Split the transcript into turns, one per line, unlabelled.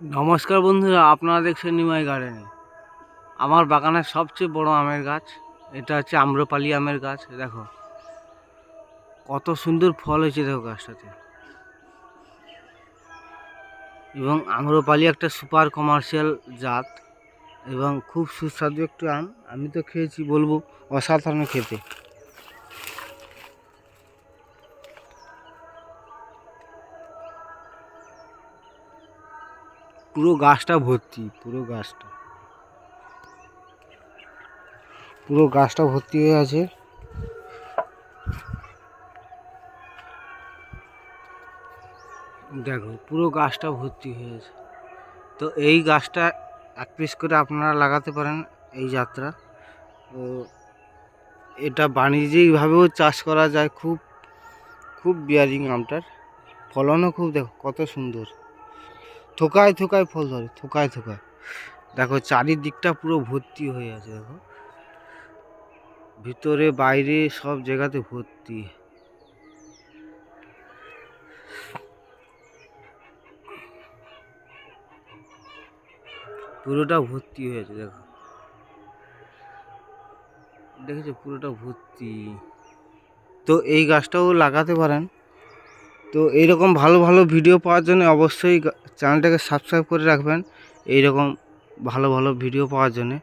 নমস্কার বন্ধুরা, আপনারা দেখছেন নিমাই গার্ডেনে আমার বাগানের সবচেয়ে বড় আমের গাছ, এটা হচ্ছে আম্রপালি আমের গাছ, দেখো। কত সুন্দর ফল হয়েছে দেখো গাছটাতে। এবং আম্রপালি একটা সুপার কমার্শিয়াল জাত এবং খুব সুস্বাদু একটু আম। আমি তো খেয়েছি, বলব, অসাধারণ খেতে। পুরো গাছটা ভর্তি, পুরো গাছটা। পুরো গাছটা ভর্তি হয়ে আছে। দেখো, পুরো গাছটা ভর্তি হয়ে আছে। তো এই গাছটা এক পিস করে আপনারা লাগাতে পারেন এই যাত্রা। তো এটা বাণিজ্যিকভাবেও চাষ করা যায়, খুব খুব বিয়ারিং আমটার। ফলনও খুব, দেখো, কত সুন্দর। থোকায় থোকায় ফল ধরে, থোকায় থোকায়। দেখো, চারিদিকটা পুরো ভর্তি হয়ে আছে, দেখো। ভিতরে, বাইরে সব জায়গাতে ভর্তি। পুরোটা ভর্তি হয়েছে দেখো। দেখেছ? পুরোটা ভর্তি। তো এই গাছটাও লাগাতে পারেন। তো এইরকম ভালো ভালো ভিডিও পাওয়ার জন্য অবশ্যই চ্যানেলটাকে সাবস্ক্রাইব করে রাখবেন। এইরকম ভালো ভালো ভিডিও পাওয়ার জন্যে।